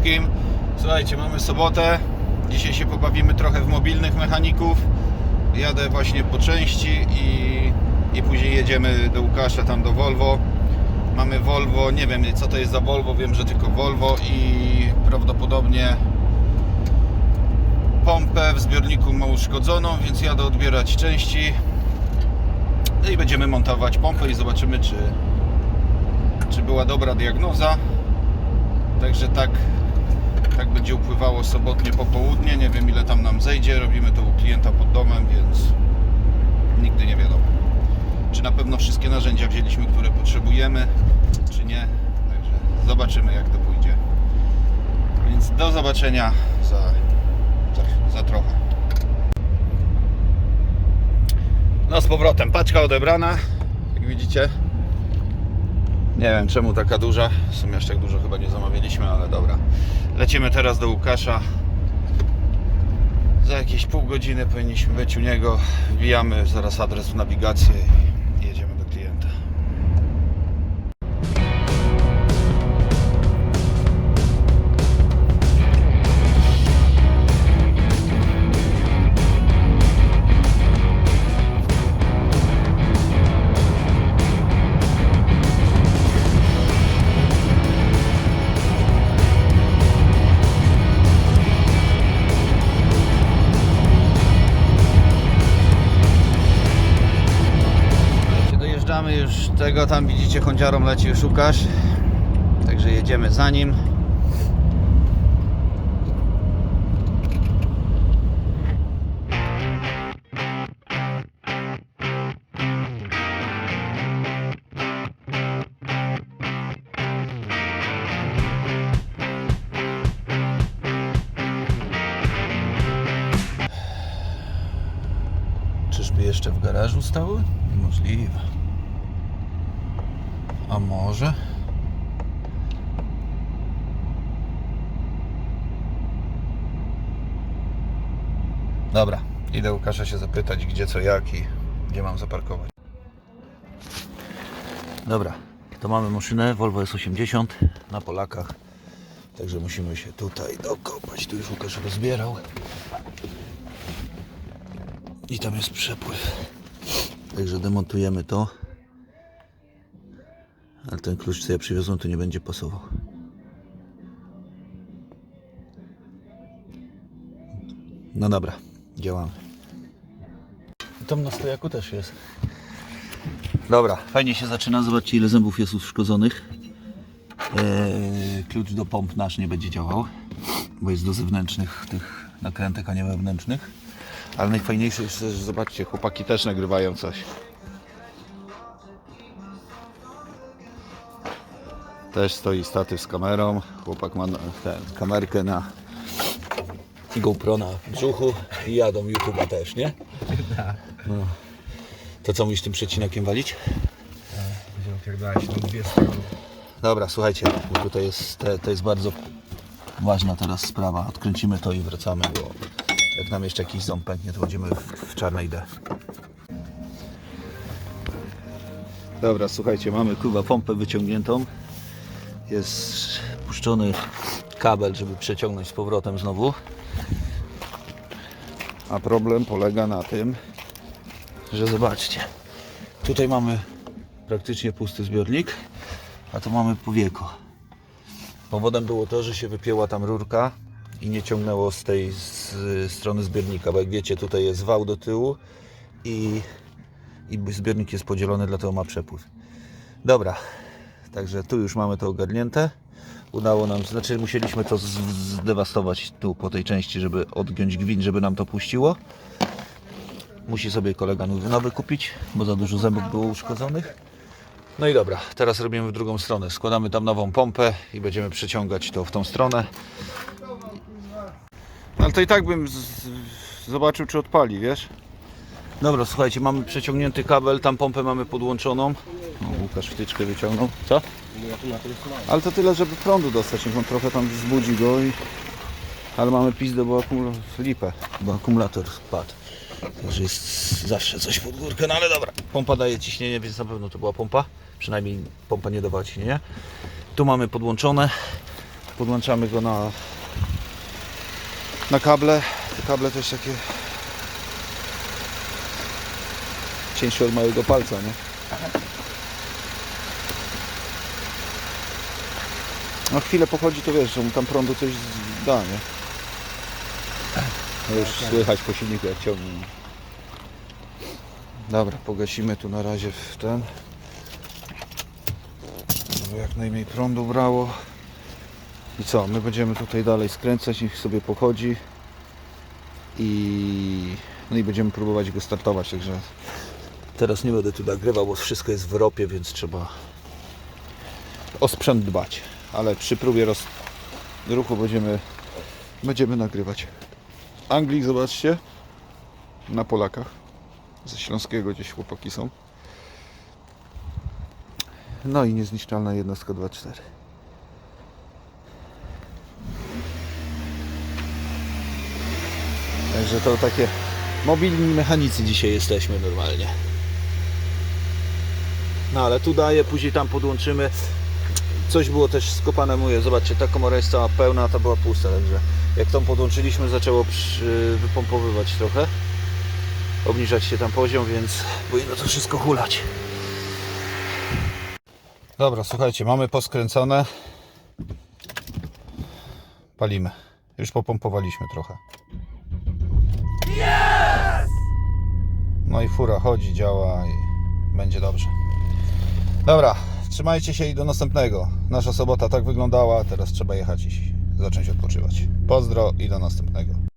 wszystkim. Słuchajcie, mamy sobotę. Dzisiaj się pobawimy trochę w mobilnych mechaników. Jadę właśnie po części i, i później jedziemy do Łukasza, tam do Volvo. Mamy Volvo, nie wiem co to jest za Volvo, wiem, że tylko Volvo i prawdopodobnie pompę w zbiorniku ma uszkodzoną, więc jadę odbierać części. No i będziemy montować pompę i zobaczymy, czy, czy była dobra diagnoza. Także tak, tak będzie upływało sobotnie popołudnie. Nie wiem ile tam nam zejdzie. Robimy to u klienta pod domem, więc nigdy nie wiadomo. Czy na pewno wszystkie narzędzia wzięliśmy, które potrzebujemy, czy nie. Także zobaczymy jak to pójdzie. Więc do zobaczenia za, za, za trochę. No z powrotem, paczka odebrana, jak widzicie. Nie wiem czemu taka duża, w sumie aż tak dużo chyba nie zamawialiśmy, ale dobra. Lecimy teraz do Łukasza. Za jakieś pół godziny powinniśmy być u niego. Wbijamy zaraz adres w nawigację tego, tam widzicie Hondziarą leci już Łukasz. Także jedziemy za nim. Czyżby jeszcze w garażu stały? Możliwe. A może? Dobra, idę Łukasza się zapytać, gdzie co jak i gdzie mam zaparkować. Dobra, to mamy maszynę Volvo S80 na Polakach. Także musimy się tutaj dokopać. Tu już Łukasz rozbierał. I tam jest przepływ. Także demontujemy to. Ale ten klucz, co ja przywiozłem, tu nie będzie pasował. No dobra, działamy. I Tam na stojaku też jest. Dobra, fajnie się zaczyna. Zobaczcie, ile zębów jest uszkodzonych. Eee, klucz do pomp nasz nie będzie działał, bo jest do zewnętrznych tych nakrętek, a nie wewnętrznych. Ale najfajniejsze jest, że zobaczcie, chłopaki też nagrywają coś. Też stoi statyw z kamerą. Chłopak ma na- tę kamerkę na GoPro na brzuchu i jadą YouTube'a też, nie? No. To co mówisz tym przecinakiem walić? Dobra, słuchajcie, bo tutaj jest, te, to jest bardzo ważna teraz sprawa. Odkręcimy to i wracamy, bo jak nam jeszcze jakiś ząb pęknie, to będziemy w, w czarnej D. Dobra, słuchajcie, mamy kurwa pompę wyciągniętą. Jest puszczony kabel, żeby przeciągnąć z powrotem znowu. A problem polega na tym, że zobaczcie, tutaj mamy praktycznie pusty zbiornik, a tu mamy powieko. Powodem było to, że się wypięła tam rurka i nie ciągnęło z tej z, strony zbiornika, bo jak wiecie tutaj jest wał do tyłu i, i zbiornik jest podzielony, dlatego ma przepływ. Dobra, także tu już mamy to ogarnięte. Udało nam, znaczy musieliśmy to zdewastować tu po tej części, żeby odgiąć gwint, żeby nam to puściło. Musi sobie kolega nowy, kupić, bo za dużo zębów było uszkodzonych. No i dobra, teraz robimy w drugą stronę. Składamy tam nową pompę i będziemy przeciągać to w tą stronę. No ale to i tak bym zobaczył, czy odpali, wiesz? Dobra, słuchajcie, mamy przeciągnięty kabel, tam pompę mamy podłączoną. No, Łukasz wtyczkę wyciągnął. Co? Ale to tyle, żeby prądu dostać, niech on trochę tam wzbudzi go i... Ale mamy pizdę, bo akumulator... lipę, bo akumulator spadł. Także jest zawsze coś pod górkę, no ale dobra. Pompa daje ciśnienie, więc na pewno to była pompa. Przynajmniej pompa nie dawała ciśnienia. Tu mamy podłączone. podłączamy go na, na kable. Te kable też takie cieńsze od małego palca, nie? No chwilę pochodzi, to wiesz, że mu tam prądu coś da, nie? No już słychać po silniku jak ciągnie. Dobra, pogasimy tu na razie w ten. Żeby jak najmniej prądu brało. I co, my będziemy tutaj dalej skręcać, niech sobie pochodzi. I, no i będziemy próbować go startować, także teraz nie będę tu nagrywał, bo wszystko jest w ropie, więc trzeba o sprzęt dbać. Ale przy próbie roz... ruchu będziemy, będziemy nagrywać. Anglik, zobaczcie, na Polakach. Ze Śląskiego gdzieś chłopaki są. No i niezniszczalna jednostka 2.4. Także to takie mobilni mechanicy dzisiaj jesteśmy normalnie. No ale tu daje, później tam podłączymy. Coś było też skopane, mówię, zobaczcie, ta komora jest cała pełna, a ta była pusta, także jak tą podłączyliśmy, zaczęło przy, wypompowywać trochę. Obniżać się tam poziom, więc powinno to wszystko hulać. Dobra, słuchajcie, mamy poskręcone. Palimy. Już popompowaliśmy trochę. No i fura chodzi, działa i będzie dobrze. Dobra, trzymajcie się i do następnego. Nasza sobota tak wyglądała, teraz trzeba jechać i zacząć odpoczywać. Pozdro i do następnego.